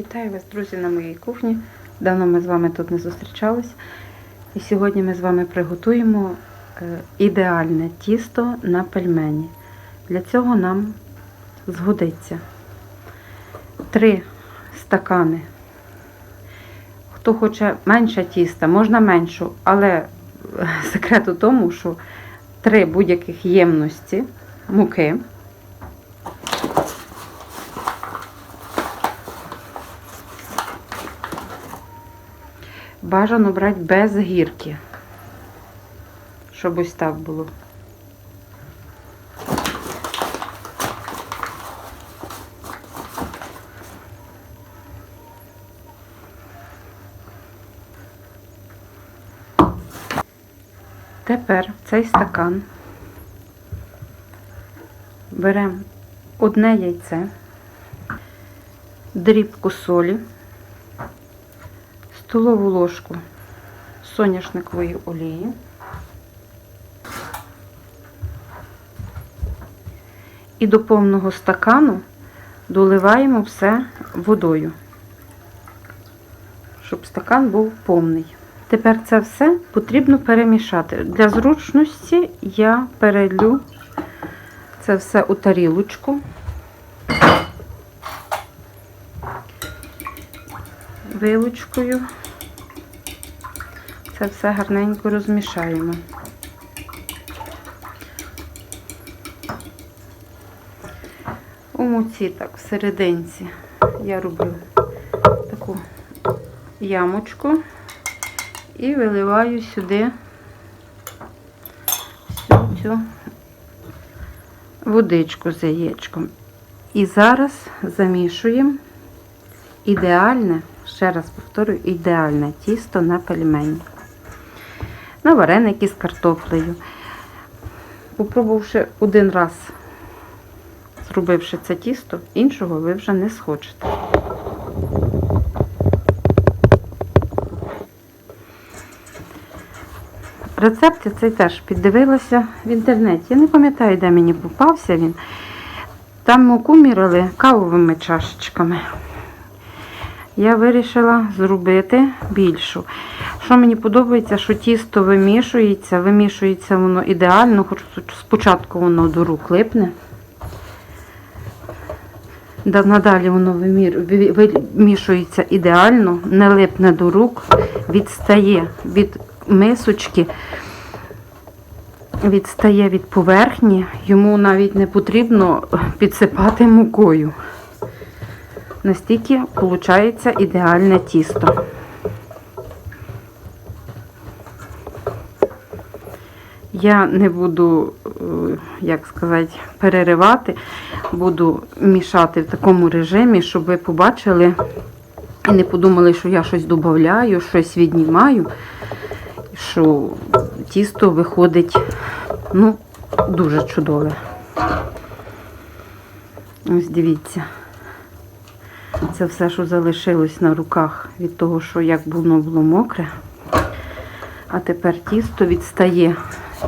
Вітаю вас, друзі, на моїй кухні. Давно ми з вами тут не зустрічались. І сьогодні ми з вами приготуємо е, ідеальне тісто на пельмені. Для цього нам згодиться 3 стакани. Хто хоче менше тіста, можна меншу, але е, секрет у тому, що 3 будь-яких ємності муки. Бажано брати без гірки, щоб ось так було. Тепер в цей стакан. Беремо одне яйце, дрібку солі, столову ложку соняшникової олії, і до повного стакану доливаємо все водою, щоб стакан був повний. Тепер це все потрібно перемішати. Для зручності я перелю це все у тарілочку. Вилочкою це все гарненько розмішаємо. У муці так, в серединці я роблю таку ямочку і виливаю сюди всю цю водичку з яєчком. І зараз замішуємо ідеальне, ще раз повторюю, ідеальне тісто на пельмені. На вареники з картоплею. Попробувавши один раз, зробивши це тісто, іншого ви вже не схочете. Рецепт я цей теж піддивилася в інтернеті. Я не пам'ятаю, де мені попався він. Там муку мірили кавовими чашечками. Я вирішила зробити більшу. Що мені подобається, що тісто вимішується, вимішується воно ідеально, хоч спочатку воно до рук липне. Надалі воно вимішується ідеально, не липне до рук, відстає від мисочки, відстає від поверхні, йому навіть не потрібно підсипати мукою. Настільки виходить ідеальне тісто. Я не буду, е, як сказати, переривати, буду мішати в такому режимі, щоб ви побачили і не подумали, що я щось додаю, щось віднімаю, що тісто виходить ну, дуже чудове. Ось дивіться. Це все, що залишилось на руках від того, що як воно було мокре. А тепер тісто відстає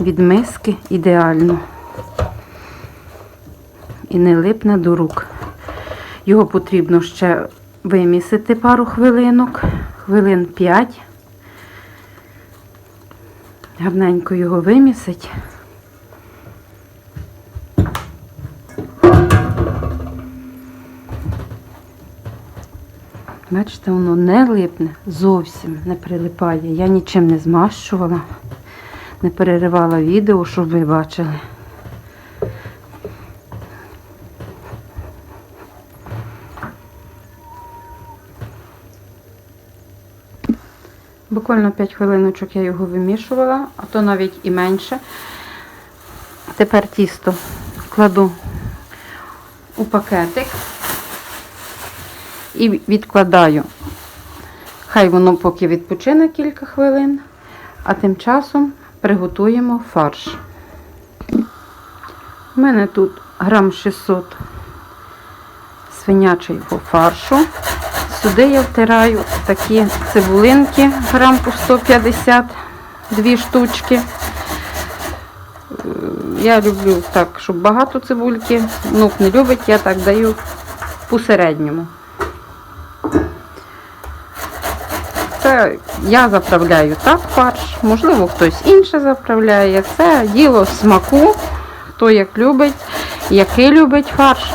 від миски ідеально. І не липне до рук. Його потрібно ще вимісити пару хвилинок, хвилин 5. Гарненько його вимісить. Бачите, воно не липне, зовсім не прилипає. Я нічим не змащувала, не переривала відео, щоб ви бачили. Буквально 5 хвилиночок я його вимішувала, а то навіть і менше. Тепер тісто кладу у пакетик і відкладаю. Хай воно поки відпочине кілька хвилин, а тим часом приготуємо фарш. У мене тут грам 600 свинячого фаршу. Сюди я втираю такі цибулинки, грам по 150, дві штучки. Е, Я люблю так, щоб багато цибульки. Внук не любить, я так даю посередньому. Я заправляю так фарш, можливо, хтось інше заправляє. Це діло смаку, хто як любить, який любить фарш.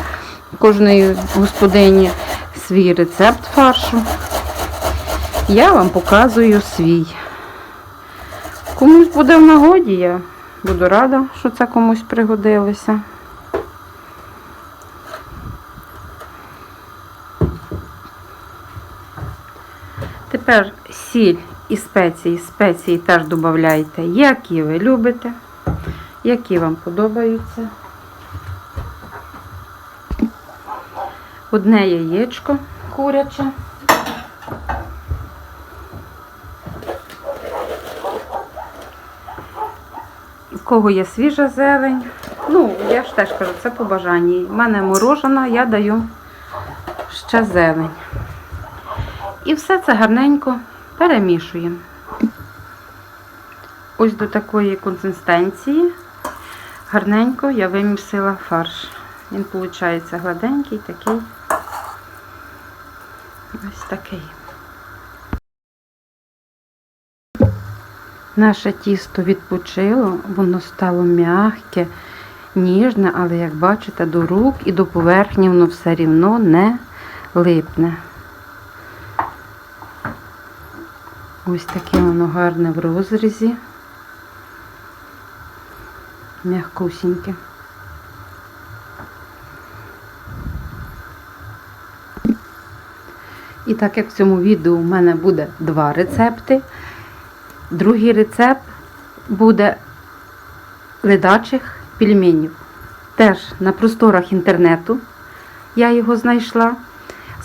Кожної господині свій рецепт фаршу. Я вам показую свій. Комусь буде в нагоді, я буду рада, що це комусь пригодилося. Тепер сіль і спеції. Спеції теж додавайте, які ви любите, які вам подобаються. Одне яєчко куряче. У кого є свіжа зелень. Ну, я ж теж кажу, це по бажанні. У мене морожена, я даю ще зелень. І все це гарненько перемішуємо. Ось до такої консистенції гарненько я вимісила фарш. Він виходить гладенький, такий. Ось такий. Наше тісто відпочило, воно стало м'яке, ніжне, але, як бачите, до рук і до поверхні воно все рівно не липне. Ось таке воно гарне в розрізі. Мягкусіньке. І так як в цьому відео у мене буде два рецепти, другий рецепт буде ледачих пельменів. Теж на просторах інтернету я його знайшла.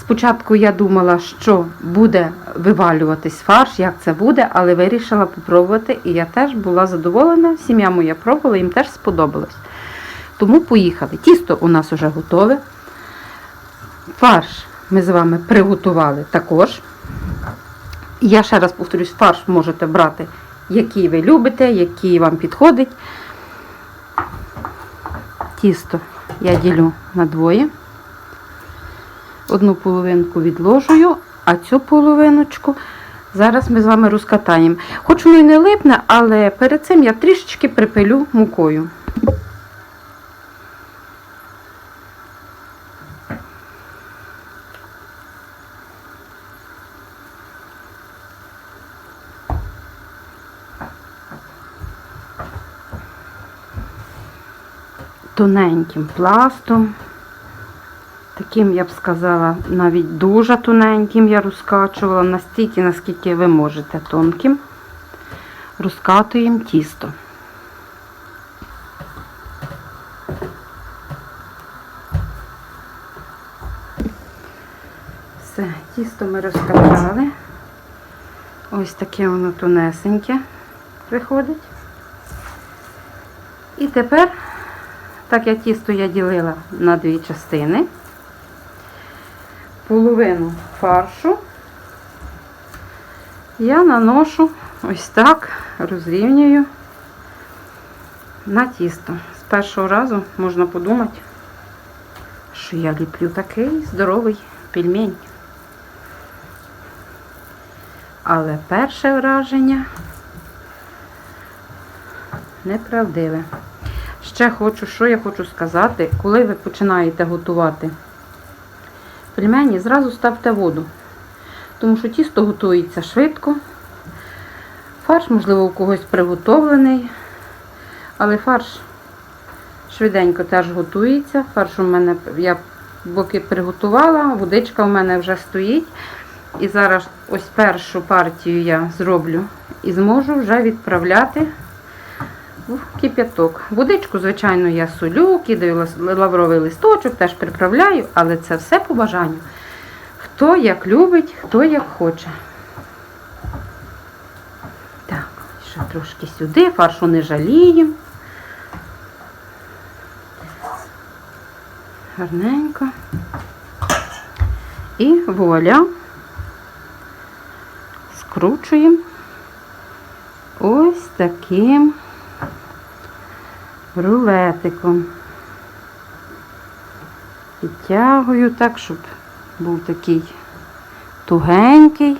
Спочатку я думала, що буде вивалюватись фарш, як це буде, але вирішила попробувати, і я теж була задоволена. Сім'я моя пробувала, їм теж сподобалось. Тому поїхали. Тісто у нас вже готове. Фарш ми з вами приготували також. Я ще раз повторюсь, фарш можете брати, який ви любите, який вам підходить. Тісто я ділю на двоє. Одну половинку відложую, а цю половиночку зараз ми з вами розкатаємо. Хоч воно й не липне, але перед цим я трішечки припилю мукою. Тоненьким пластом. Таким, я б сказала, навіть дуже тоненьким я розкачувала, настільки, наскільки ви можете тонким. Розкатуємо тісто. Все, тісто ми розкатали. Ось таке воно тонесеньке виходить. І тепер, так як тісто я ділила на дві частини, половину фаршу я наношу ось так, розрівнюю на тісто. З першого разу можна подумати, що я ліплю такий здоровий пельмень. Але перше враження неправдиве. Ще хочу, що я хочу сказати, коли ви починаєте готувати пельмені, зразу ставте воду. Тому що тісто готується швидко. Фарш, можливо, у когось приготовлений, але фарш швиденько теж готується. Фарш у мене я боки приготувала, водичка у мене вже стоїть. І зараз ось першу партію я зроблю і зможу вже відправляти кип'яток. Водичку, звичайно, я солю, кидаю лавровий листочок, теж приправляю, але це все по бажанню. Хто як любить, хто як хоче. Так, ще трошки сюди, фаршу не жаліємо. Гарненько. І вуаля скручуємо ось таким рулетиком. Підтягую так, щоб був такий тугенький.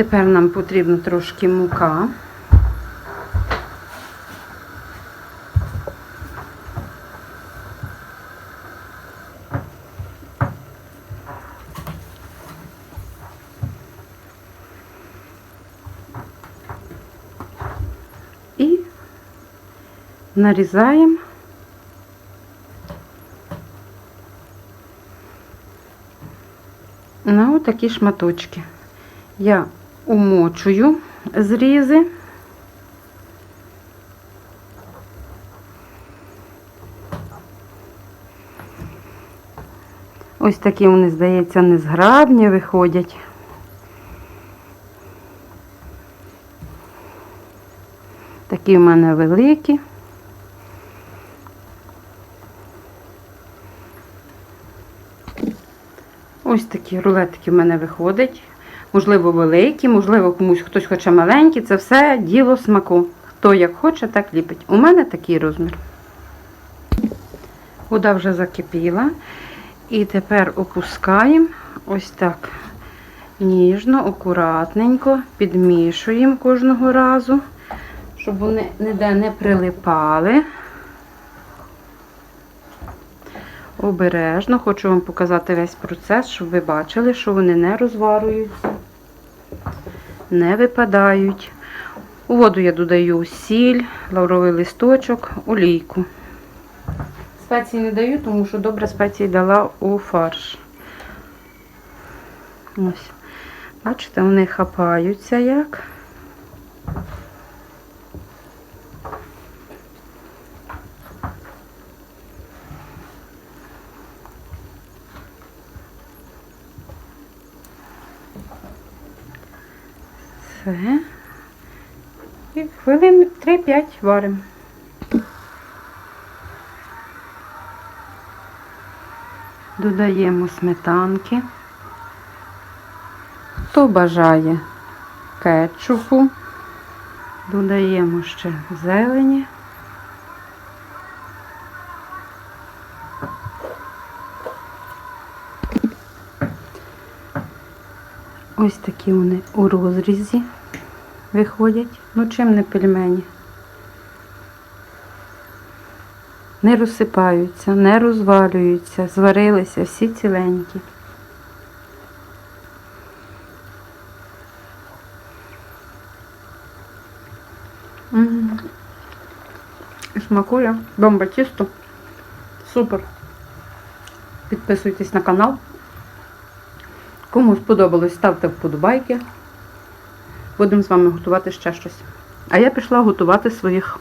Тепер нам потрібно трошки мука. І нарізаємо на отакі шматочки. Я умочую зрізи. Ось такі вони, здається, незграбні виходять. Такі в мене великі. Ось такі рулетики в мене виходять. Можливо, великі, можливо, комусь хтось хоче маленькі. Це все діло смаку. Хто як хоче, так ліпить. У мене такий розмір. Вода вже закипіла. І тепер опускаємо ось так ніжно, акуратненько, підмішуємо кожного разу, щоб вони ніде не прилипали. Обережно, хочу вам показати весь процес, щоб ви бачили, що вони не розварюються, не випадають. У воду я додаю сіль, лавровий листочок, олійку. Спеції не даю, тому що добре спеції дала у фарш. Ось. Бачите, вони хапаються як. Все. І хвилин 3-5 варимо. Додаємо сметанки. Хто бажає кетчупу, додаємо ще зелені. Ось такі вони у розрізі виходять. Ну чим не пельмені. Не розсипаються, не розвалюються, зварилися всі ціленькі. М. Смакує, бомба тісто. Супер. Підписуйтесь на канал. Кому сподобалось, ставте вподобайки. Будемо з вами готувати ще щось. А я пішла готувати своїх